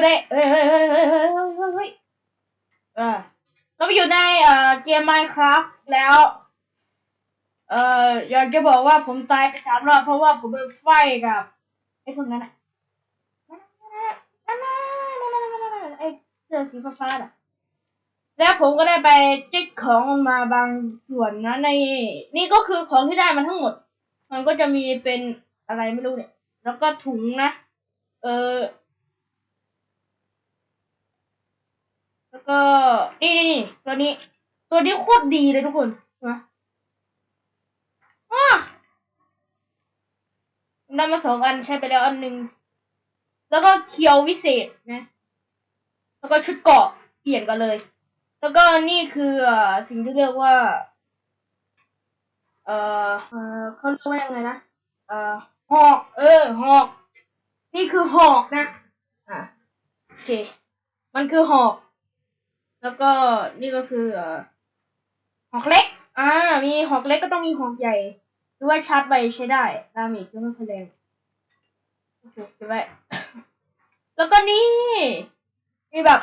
ู่ในเฮ้ยเฮ้ยเฮ้ยเฮ้ยเฮ้ยเออเราไปอยู่ในเอ่อเกม Minecraft แล้ว เอ่ออยากจะบอกว่าผมตายไปสามรอบเพราะว่าผมไปไฟกับไอ้พวกนั้นอะไอ้เสื้อสีฟ้าๆอะแล้วผมก็ได้ไปจิกของมาบางส่วนนะใน นี่ก็คือของที่ได้มันทั้งหมด มันก็จะมีเป็นอะไรไม่รู้เนี่ย แล้วก็ถุงนะ เออ แล้วก็นี่นี่นี่ตัวนี้ ตัวนี้โคตรดีเลยทุกคนเห็นไหมอ้าได้มาสองอันใช้ไปแล้วอันหนึ่งแล้วก็เคียววิเศษนะ แล้วก็ชุดเกาะเปลี่ยนกันเลย แล้วก็นี่คือสิ่งที่เรียกว่า เออเออเขาเรียกว่ายังไงนะเออหอก เออหอก นี่คือหอกนะ อะโอเค มันคือหอก แล้วก็นี่ก็คือเอ่อหอกเล็ก อ่า มีหอกเล็กก็ต้องมีหอกใหญ่หรือว่าชาร์จไวใช้ได้ดาเมจก็ไม่ค่อยแรงโอเคเก็บไว้แล้วก็นี่ มีแบบ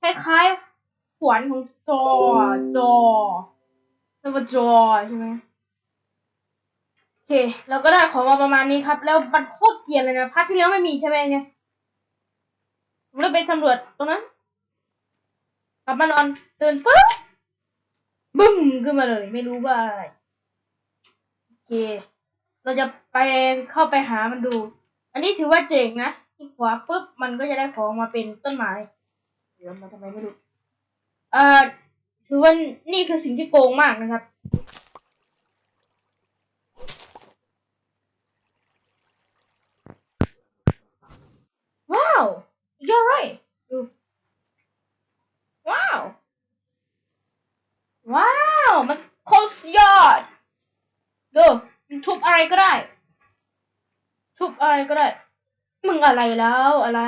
คล้ายๆขวานของจอจอเรียกว่าจอใช่ไหมโอเคเราก็ได้ของมาประมาณนี้ครับ แล้วมันโคตรเกรียนเลยนะภาคที่แล้วไม่มีใช่ไหมเนี่ยผมเลยไปสำรวจตรงนั้น กลับมานอนตื่นปุ๊บบึ้มขึ้นมาเลย ไม่รู้ว่าอะไรโอเค เราจะไปเข้าไปหามันดู อันนี้ถือว่าเจ๋งนะที่ขวาปุ๊บมันก็จะได้ของมาเป็นต้นไม้เดี๋ยวมาทำไมไม่รู้เอ่อถือว่านี่คือสิ่งที่โกงมากนะครับว้าว you're right ดู ว้าว ว้าว มันโคตรสุดยอดดูมันทุบอะไรก็ได้ ทุบอะไรก็ได้ มึงอะไรแล้วอะไร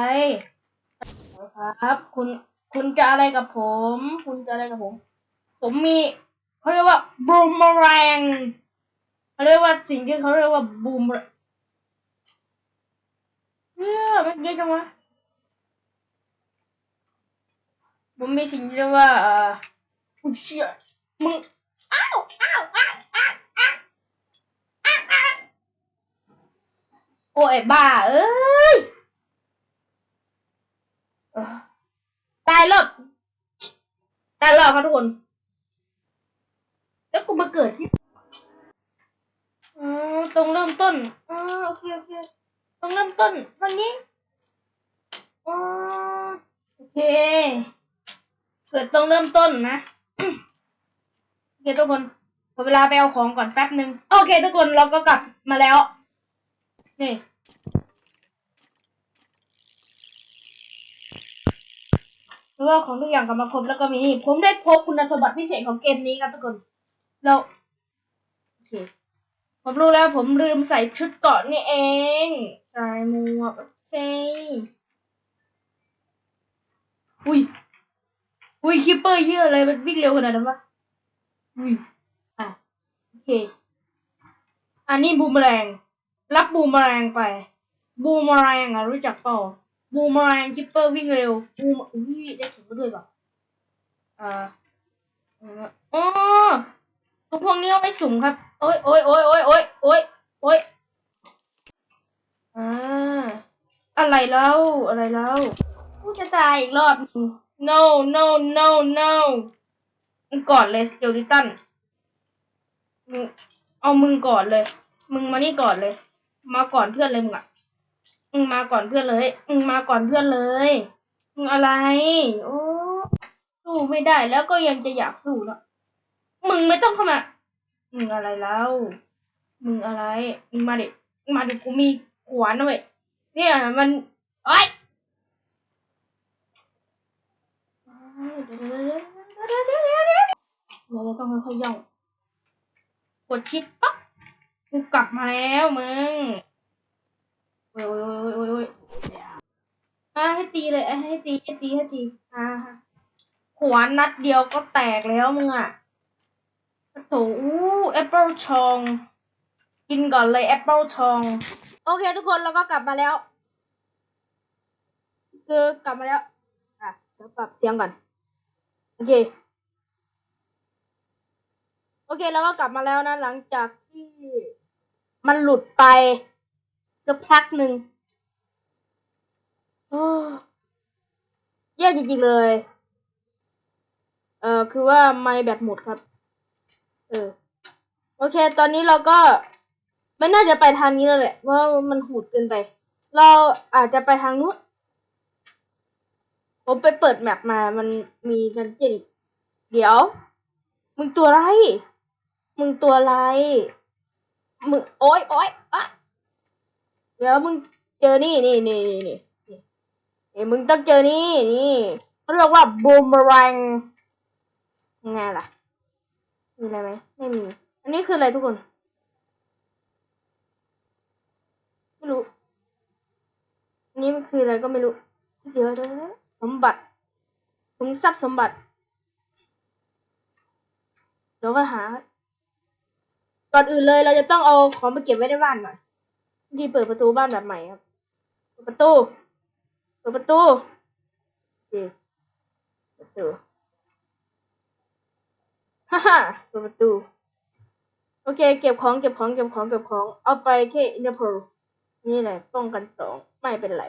ครับ คุณ คุณจะอะไรกับผม คุณจะอะไรกับผม ผมมีเขาเรียกว่าบูมแรงเขาเรียกว่าสิ่งที่เขาเรียกว่าบูมเฮ้ยมันเยอะจังวะ ผมมีสิ่งที่เรียกว่าเอ่ออุ๊ยเชี่ยมึงอ้าวอ้าวอ้าวอ้าวอ้าวอ้าวอ้าวโอ้ยบ้าเอ้ยตายรอบตายรอบครับทุกคน แล้วกูมาเกิดที่อ๋อตรงเริ่มต้นอ๋อโอเคโอเคตรงเริ่มต้นวันนี้อ๋อโอเค เกิดตรงเริ่มต้นนะโอเคทุกคนขอเวลาไปเอาของก่อนแป๊บหนึ่งโอเค ทุกคนเราก็กลับมาแล้ว นี่เพราะว่าของทุกอย่างกลับมาครบแล้วก็มีนี่ผมได้พบคุณสมบัติพิเศษของเกมนี้ครับทุกคน เราโอเคผมรู้แล้วผมลืมใส่ชุดเกาะนี่เองใส่หมวกโอเคอุ้ย อุ้ยคิปเปอร์เยอะอะไรมันวิ่งเร็วขนาดนั้นวะอุ้ยอะโอเค อันนี้บูมแมลงรับบูมแมลงไป บูมแมลงอะรู้จักเปล่าบูมแมลงคิปเปอร์วิ่งเร็วบูมอุ้ยได้ถุงมาด้วยเปล่ะอ่าอ๋อทุกพวกนี้เอาไว้สุ่มครับ โอ้ยโอ้ยโอ้ยโอ้ยโอ้ยโอ้ยโอ้ยอ่าอะไรแล้วอะไรแล้วกูจะตายอีกรอบนึง no no no no มึงก่อนเลยสเกลิตันมึงเอามึงก่อนเลย มึงมานี่ก่อนเลย มาก่อนเพื่อนเลยมึงอะมึงมาก่อนเพื่อนเลย มึงมาก่อนเพื่อนเลย มึงอะไร โอ้ สู้ไม่ได้แล้วก็ยังจะอยากสู้แล้วมึงไม่ต้องเข้ามา มึงอะไรแล้ว มึงอะไร มึงมาดิมึงมาดิกูมีขวานนะเว้ยเนี่ยมันเอ้ย เราต้องค่อยๆย่องกดชิปปั๊บกูกลับมาแล้วมึงโอ้ยโอ้ยโอ้ยโอ้ยโอ้ยอะให้ตีเลยอะให้ตีให้ตีให้ตีอ่าขวานนัดเดียวก็แตกแล้วมึงอะโถอู้แอปเปิลทองกินก่อนเลยแอปเปิลทองโอเค ทุกคนเราก็กลับมาแล้ว คือกลับมาแล้ว อะเดี๋ยวปรับเสียงก่อน โอเค โอเคแล้วก็กลับมาแล้วนะ หลังจากที่มันหลุดไปสักพักหนึ่งโอ้แย่จริงๆเลย เออคือว่าไม่แบตหมดครับ เออ โอเค ตอนนี้เราก็ไม่น่าจะไปทางนี้แล้วแหละเพราะว่ามันหูดเกินไป เราอาจจะไปทางนู้น ผมไปเปิดแมปมามันมีดันเจียนเดี๋ยว มึงตัวอะไร มึงตัวอะไร มึงโอ๊ยโอ๊ยอะเดี๋ยวมึงเจอนี่นี่นี่นี่นี่นี่เอ้มึงต้องเจอนี่นี่เขาเรียกว่าบูมแรงไงล่ะ มีอะไรไหมไม่มี อันนี้คืออะไรทุกคนไม่รู้ อันนี้มันคืออะไรก็ไม่รู้ เดี๋ยวเดี๋ยวเดี๋ยว สมบัติขุมทรัพย์สมบัติเดี๋ยวก็หา ก่อนอื่นเลยเราจะต้องเอาของมาเก็บไว้ในบ้านก่อนที่เปิดประตูบ้านแบบใหม่ครับเปิดประตู เปิดประตูโอเคเปิดประตูฮ่าฮ่าเปิดประตู โอเค เก็บของ เก็บของ เก็บของ เก็บของ เอาไปแค่อินเตอร์โพลนี่แหละ ป้องกันสอง ไม่เป็นไร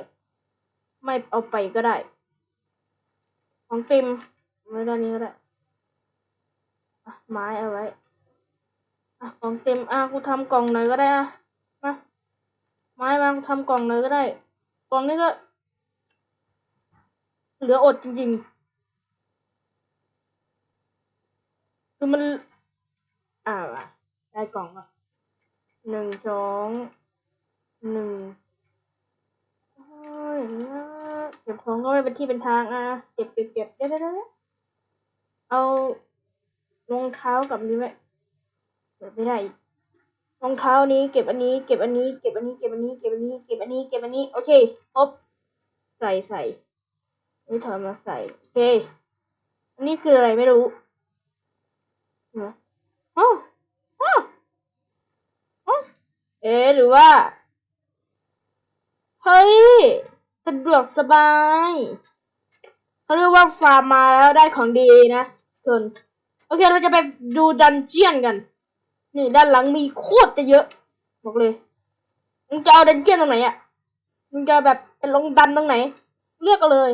ไม่เอาไปก็ได้ ของเต็มไว้ด้านนี้ก็ได้อะไม้เอาไว้อะของเต็มอะกูทำกล่องหน่อยก็ได้อะมาไม้มากูทำกล่องหน่อยก็ได้ กล่องนี้ก็ เหลืออดจริงๆ คือมัน อ่าได้กล่องอะหนึ่งสองหนึ่งโอ้ย เก็บของก็ไม่เป็นที่เป็นทางอะเก็บเก็บเก็บเดี๋ยวเดี๋ยวเดี๋ยวเอารองเท้ากับนี้ไว้เก็บไม่ได้รองเท้านี้เก็บอันนี้เก็บอันนี้เก็บอันนี้เก็บอันนี้เก็บอันนี้เก็บอันนี้เก็บอันนี้โอเคครบใส่ใส่นี่ถอดมาใส่โอเคอันนี้คืออะไรไม่รู้เห็นไหมอ๋ออ๋อเอ๊หรือว่า เฮ้ย สะดวกสบายเขาเรียกว่าฟาร์มมาแล้วได้ของดีนะทุนโอเคเราจะไปดูดันเจียนกัน นี่ด้านหลังมีโคตรจะเยอะ บอกเลยมึงจะเอาดันเจียนตรงไหนอะมึงจะแบบเป็นลงดันตรงไหน เลือกเอาเลย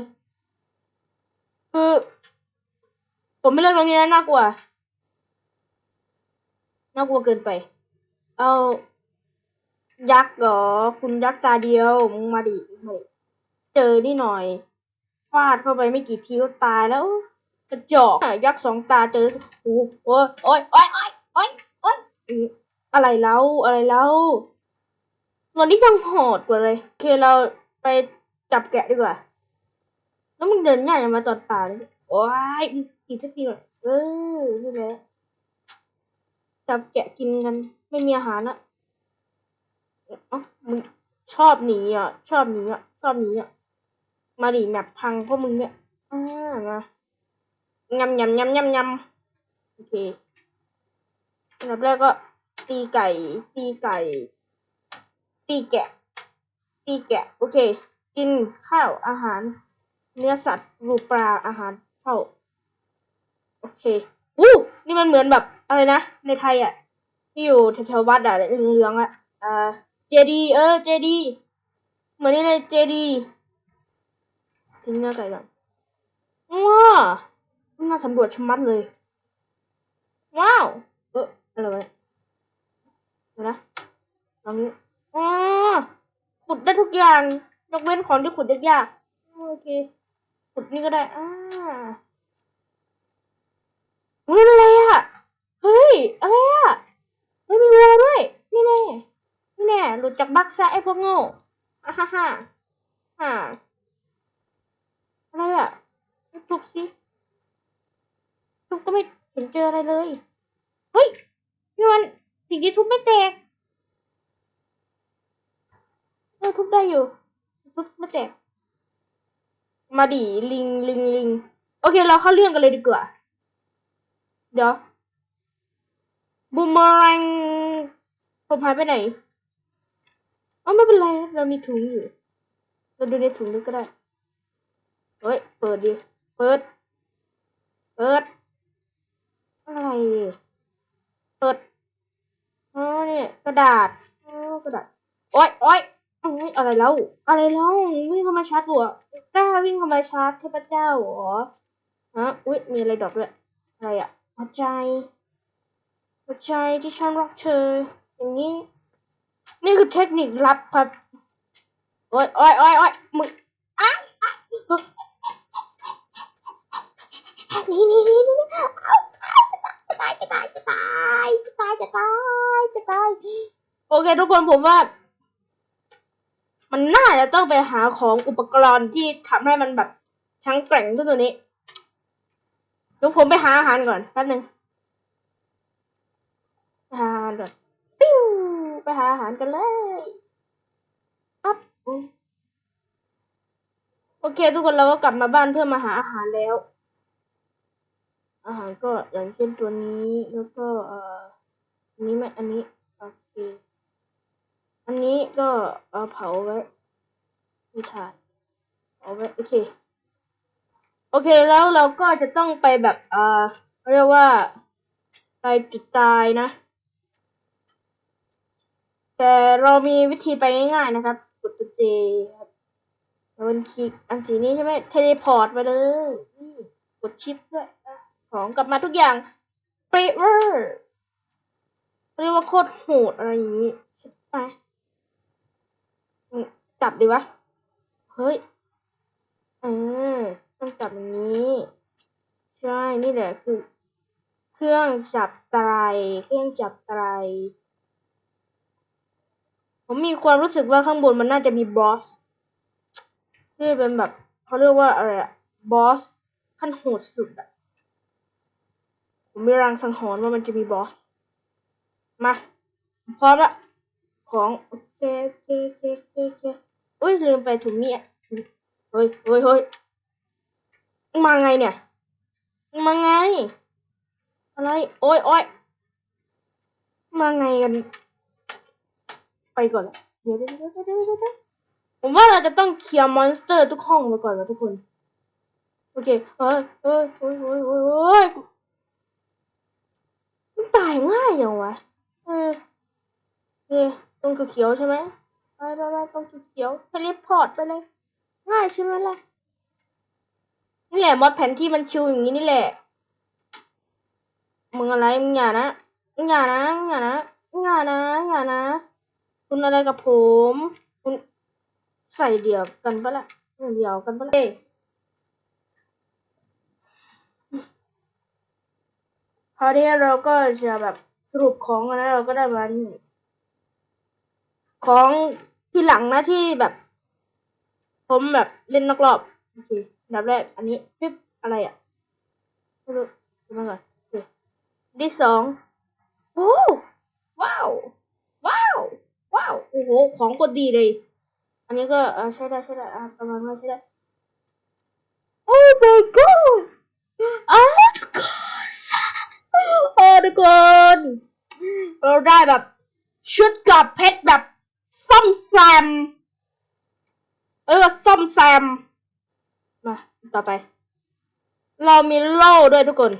คือผมไม่เลือกตรงนี้นะน่ากลัวน่ากลัวเกินไป เอา ยักษ์เหรอ คุณยักษ์ตาเดียว มึงมาดิมาดิ เจอนี่หน่อยฟาดเข้าไปไม่กี่ทีก็ตายแล้ว กระจอกยักษ์สองตาเจอโอ้โอ้ยโอ้ยโอ้ยโอ้ยโอ้ยโอ้ยอะไรแล้วอะไรแล้ววันนี้ยังโหดกว่าเลยโอเคเราไปจับแกะดีกว่า แล้วมึงเดินง่ายมาตอดป่าเลยโอ้ยกินสักทีหน่อยเออนี่แหละจับแกะกินกัน ไม่มีอาหารอะอ๋อมึงชอบหนีอะ ชอบหนีอะ ชอบหนีอะ มาดิแมปพังพวกมึงเนี่ยอ่ามายำยำยำยำยำโอเคอันดับแรกก็ ตีไก่ ตีไก่ ตีแกะ ตีแกะ โอเค กินข้าวอาหาร เนื้อสัตว์รูปปลาอาหารเข้าโอเคอู้นี่มันเหมือนแบบอะไรนะ ในไทยอะ ที่อยู่แถวๆวัดอะเหลืองๆอะอ่าเจดี เออ เจดี เหมือนนี่เลยเจดี ทิ้งเนื้อไก่ก่อนว้าน่าสำรวจชะมัดเลย ว้าว เอออะไรวะเนี่ยเดี๋ยวนะลองนี้อ๋อขุดได้ทุกอย่าง ยกเว้นของที่ขุดยากๆโอเค ขุดนี่ก็ได้ อ่าเฮ้ยอะไรอะ เฮ้ย อะไรอะ เฮ้ย มีวัวด้วย นี่แน่ นี่แน่ หลุดจากบักซะไอ้พวกโง่อ่าฮ่าฮ่าฮ่า อะไรอะทุกสิทุกก็ไม่เห็นเจออะไรเลย เฮ้ยนี่มันสิ่งที่ทุบไม่แตกเออทุบได้อยู่ทุบไม่แตก มาดิลิงลิงลิงโอเค เราเข้าเรื่องกันเลยดีกว่า เดี๋ยวบูมเมอแรงผมหายไปไหนอ๋อไม่เป็นไร เรามีถุงอยู่ เราดูในถุงนี้ก็ได้ เฮ้ย เปิดดิ เปิด เปิด อะไร เปิดอ๋อเนี่ยกระดาษอ๋อกระดาษโอ๊ยโอ๊ยโอ๊ยอะไรแล้ว อะไรแล้ว วิ่งเข้ามาชาร์จตัวกล้าวิ่งเข้ามาชาร์จเทพเจ้าเหรอฮะอุ๊ย มีอะไรดรอกด้วย อะไรอะหัวใจ หัวใจที่ฉันรักเธอ อย่างนี้ นี่คือเทคนิคลับครับ โอ๊ยโอ๊ยโอ๊ยโอ๊ยมึงอ้ายอ้าย นี่นี่นี่นี่เอาจะตายจะตายจะตายจะตายจะตายจะตายโอเค ทุกคนผมว่า มันน่าจะต้องไปหาของอุปกรณ์ที่ทำให้มันแบบแข็งแกร่งขึ้นตัวนี้เดี๋ยวผมไปหาอาหารก่อนแป๊บหนึ่งหาอาหารก่อนปิ้วไปหาอาหารกันเลยปั๊บโอเค ทุกคนเราก็กลับมาบ้านเพื่อมาหาอาหารแล้ว อาหารก็อย่างเช่นตัวนี้แล้วก็เอ่ออันนี้ไหมอันนี้โอเคอันนี้ก็เอาเผาไว้มีถ่านเอาไว้โอเค โอเคแล้วเราก็จะต้องไปแบบอ่าเรียกว่าไปจุดตายนะ แต่เรามีวิธีไปง่ายๆนะครับกดตัวเจครับแล้วมันคลิกอันสีนี้ใช่ไหมเทเลพอร์ตไปเลยกดชิปด้วย ของกลับมาทุกอย่างเปรเวอร์เรียกว่าโคตรโหดอะไรอย่างนี้ใช่ไหมอืมจับดีวะ เฮ้ยเออต้องจับอย่างนี้ ใช่ นี่แหละคือ เครื่องจับไตร เครื่องจับไตร ผมมีความรู้สึกว่าข้างบนมันน่าจะมีบอสที่เป็นแบบเขาเรียกว่าอะไรอะบอสขั้นโหดสุดอะ ผมมีรางสังหรณ์ว่ามันจะมีบอส มาพร้อมละของโอเคโอเคโอเคโอเคโอเคอุ้ยลืมไปถุงนี้อะเฮ้ยเฮ้ยเฮ้ยมาไงเนี่ย มาไง อะไร โอ้ยโอ้ยมาไงกัน ไปก่อนละเดี๋ยวเดี๋ยวเดี๋ยวเดี๋ยวผมว่าเราจะต้องเคลียร์มอนสเตอร์ทุกห้องมาก่อนนะทุกคน โอเคเฮ้ยเฮ้ยเฮ้ยเฮ้ยเฮ้ย ง่ายอย่างวะเออเออตรงเขียวใช่ไหมไปไปไปตรงเขียวเทเลพอร์ตไปเลย ง่ายใช่ไหมล่ะ นี่แหละมอดแผนที่มันชิวอย่างนี้นี่แหละ มึงอะไรมึงอย่านะมึงอย่านะมึงอย่านะมึงอย่านะอย่านะ คุณอะไรกับผม คุณใส่เดี่ยวกันปะล่ะเดี่ยวกันปะล่ะเอ้ยค ราวนี้เราก็จะแบบสรุปของกันนะเราก็ได้มานี่ของที่หลังนะที่แบบ ผมแบบเล่นนอกรอบโอเคอันดับแรก อันนี้ปึ๊บอะไรอะไม่รู้ดูมาก่อนโอเคอันที่สองโอ้ว้าว ว้าว ว้าว โอ้โห ของโคตรดีเลย อันนี้ก็เออใช้ได้ใช้ได้อะประมาณว่าใช้ได้ โอ้ my god อ้าวทุกคนโอ้ทุกคน เรา ได้แบบ ชุดกับเพชรแบบซ่อมแซม เออซ่อมแซม มาต่อไป เรามีโล่ด้วยทุกคน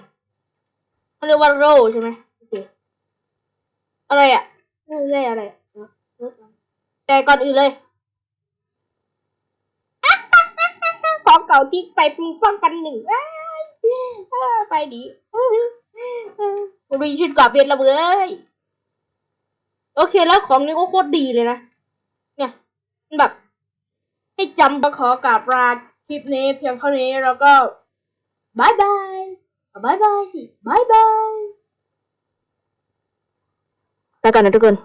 เขาเรียกว่าโล่ใช่ไหมโอเคอะไรอะเรื่อยๆอะไรแต่ก่อนอื่นเลยของเก่าที่ไปปรุงป้องกันหนึ่งไปดีรีชุดกว่าเพชรและเว้ย โอเคแล้วของนี้ก็โคตรดีเลยนะ เนี่ยมันแบบ ให้จำมาขอกราบลาคลิปนี้เพียงเท่านี้แล้วก็บายบายบายบายสิบายบายแล้วกันนะทุกคน